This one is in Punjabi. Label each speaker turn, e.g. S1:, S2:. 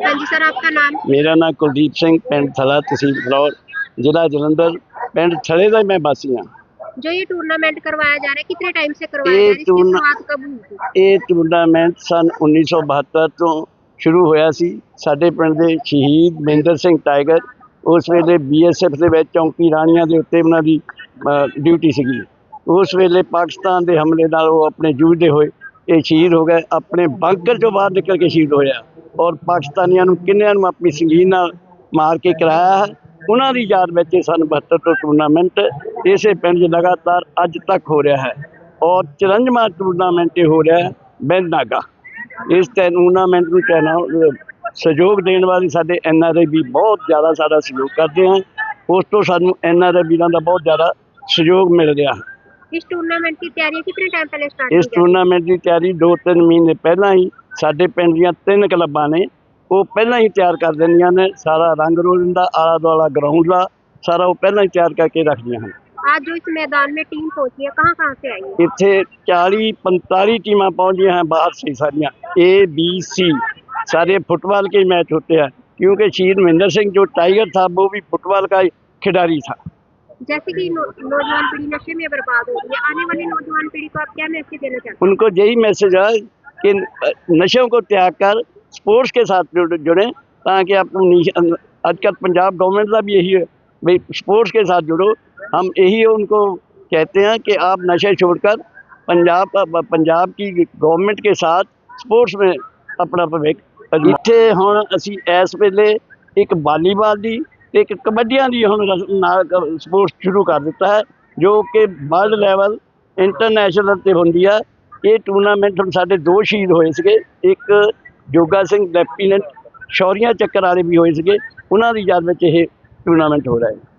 S1: हाँ जी सर आपका नाम
S2: ਮੇਰਾ ਨਾਮ ਕੁਲਦੀਪ ਸਿੰਘ ਪਿੰਡ ਥਲਾ ਤਹਿਸੀਲ ਫਲੌਰ ਜ਼ਿਲ੍ਹਾ ਜਲੰਧਰ ਪਿੰਡ ਥਲੇ ਦਾ ਮੈਂ ਵਾਸੀ ਹਾਂ
S1: जो ये टूर्नामेंट करवाया जा रहा है कितने टाइम से करवाया
S2: ये
S1: जा रहा है इसकी
S2: टूर्ना-
S1: शुरुआत कब हुई थी
S2: ਇਹ ਟੂਰਨਾਮੈਂਟ ਸਨ 1972 ਤੋਂ ਸ਼ੁਰੂ ਹੋਇਆ ਸੀ ਸਾਡੇ ਪਿੰਡ ਦੇ ਸ਼ਹੀਦ ਮਹਿੰਦਰ ਸਿੰਘ ਟਾਈਗਰ ਉਸ ਵੇਲੇ ਬੀਐਸਐਫ ਦੇ ਵਿੱਚ ਚੌਂਕੀ ਰਾਣੀਆਂ ਦੇ ਉੱਤੇ ਉਹਨਾਂ ਦੀ ਡਿਊਟੀ ਸੀਗੀ ਉਸ ਵੇਲੇ ਪਾਕਿਸਤਾਨ ਦੇ ਹਮਲੇ ਨਾਲ ਉਹ ਆਪਣੇ ਜੂਝਦੇ ਹੋਏ ਇਹ ਸ਼ਹੀਦ ਹੋ ਗਏ ਆਪਣੇ ਬੰਕਰ ਚੋਂ ਬਾਹਰ ਨਿਕਲ ਕੇ ਸ਼ਹੀਦ ਹੋਇਆ ਔਰ ਪਾਕਿਸਤਾਨੀਆਂ ਨੂੰ ਕਿੰਨਿਆਂ ਨੂੰ ਆਪਣੀ ਸੰਗੀਨ ਨਾਲ ਮਾਰ ਕੇ ਕਰਾਇਆ ਹੈ। ਉਹਨਾਂ ਦੀ ਯਾਦ ਵਿੱਚ ਇਹ ਸਨ 72 ਤੋਂ ਟੂਰਨਾਮੈਂਟ ਇਸੇ ਪਿੰਡ 'ਚ ਲਗਾਤਾਰ ਅੱਜ ਤੱਕ ਹੋ ਰਿਹਾ ਹੈ ਔਰ 54ਵਾਂ ਟੂਰਨਾਮੈਂਟ ਇਹ ਹੋ ਰਿਹਾ ਹੈ ਬੈਨ ਇਸ ਟੂਰਨਾਮੈਂਟ ਨੂੰ ਕਹਿਣਾ ਸਹਿਯੋਗ ਦੇਣ ਵਾਲੇ ਸਾਡੇ ਐਨ ਆਰ ਆਈ ਵੀ ਬਹੁਤ ਜ਼ਿਆਦਾ ਸਾਡਾ ਸਹਿਯੋਗ ਕਰਦੇ ਹਨ ਉਸ ਤੋਂ ਸਾਨੂੰ ਐਨ ਆਰ ਆਈ ਵੀਰਾਂ ਦਾ ਬਹੁਤ ਜ਼ਿਆਦਾ ਸਹਿਯੋਗ ਮਿਲ ਰਿਹਾ ਹੈ
S1: इस टूर्नामेंट की तैयारी कितने टाइम पहले स्टार्ट
S2: ਇਸ ਟੂਰਨਾਮੈਂਟ ਦੀ ਤਿਆਰੀ 2-3 ਮਹੀਨੇ ਪਹਿਲਾਂ ਹੀ ਸਾਡੇ ਪਿੰਡ ਦੀਆਂ ਤਿੰਨ ਕਲੱਬਾਂ ਨੇ ਉਹ ਪਹਿਲਾਂ ਹੀ ਤਿਆਰ ਕਰ ਦਿੰਦੀਆਂ ਨੇ ਸਾਰਾ ਰੰਗ ਰੋਲਣ ਦਾ ਆਲਾ ਦੁਆਲਾ ਗਰਾਊਂਡ ਦਾ ਸਾਰਾ ਉਹ ਪਹਿਲਾਂ ਹੀ ਤਿਆਰ ਕਰਕੇ ਰੱਖਦੀਆਂ ਹਨ
S1: आज जो इस मैदान में टीम पहुंची है कहाँ कहाँ से आई है
S2: ਇੱਥੇ 40 45 टीमां पहुंची हैं बाहर से सारियां ए बी सी सारे फुटबॉल के ही मैच होते हैं क्योंकि शहीद महेंद्र सिंह जो टाइगर था वो भी फुटबॉल का खिलाड़ी था
S1: जैसे कि नौ, नौजवान पीढ़ी नशे में बर्बाद हो रही है आने वाली नौजवान पीढ़ी को आप क्या मैसेज देना चाहते
S2: उनको यही मैसेज है कि नशों को त्याग कर स्पोर्ट्स के साथ जुड़ जुड़े ताकि अपनी आजकल पंजाब गवर्नमेंट का भी यही है भाई स्पोर्ट्स के साथ जुड़ो हम यही उनको कहते हैं कि आप नशे छोड़कर पंजाब पंजाब की गवर्नमेंट के साथ स्पोर्ट्स में अपना भविष्य ਇੱਥੇ ਹੁਣ ਅਸੀਂ ਇਸ ਵੇਲੇ ਇੱਕ ਵਾਲੀਬਾਲ ਦੀ ਤੇ ਇੱਕ ਕਬੱਡੀਆਂ ਦੀ ਹੁਣ ਨਾਲ ਸਪੋਰਟਸ ਸ਼ੁਰੂ ਕਰ ਦਿੱਤਾ ਹੈ, ਜੋ ਕਿ ਵਰਲਡ ਲੈਵਲ ਇੰਟਰਨੈਸ਼ਨਲ ਤੇ ਹੁੰਦੀ ਆ। ਇਹ ਟੂਰਨਾਮੈਂਟ ਹੁਣ ਸਾਡੇ ਦੋ ਸ਼ਹੀਦ ਹੋਏ ਸੀਗੇ, ਇੱਕ ਜੋਗਾ ਸਿੰਘ ਲੈਫਟੀਨੈਂਟ ਸ਼ੌਰੀਆਂ ਚੱਕਰ ਵਾਲੇ ਵੀ ਹੋਏ ਸੀਗੇ। ਉਹਨਾਂ ਦੀ ਯਾਦ ਵਿੱਚ ਇਹ ਟੂਰਨਾਮੈਂਟ ਹੋ ਰਿਹਾ ਹੈ।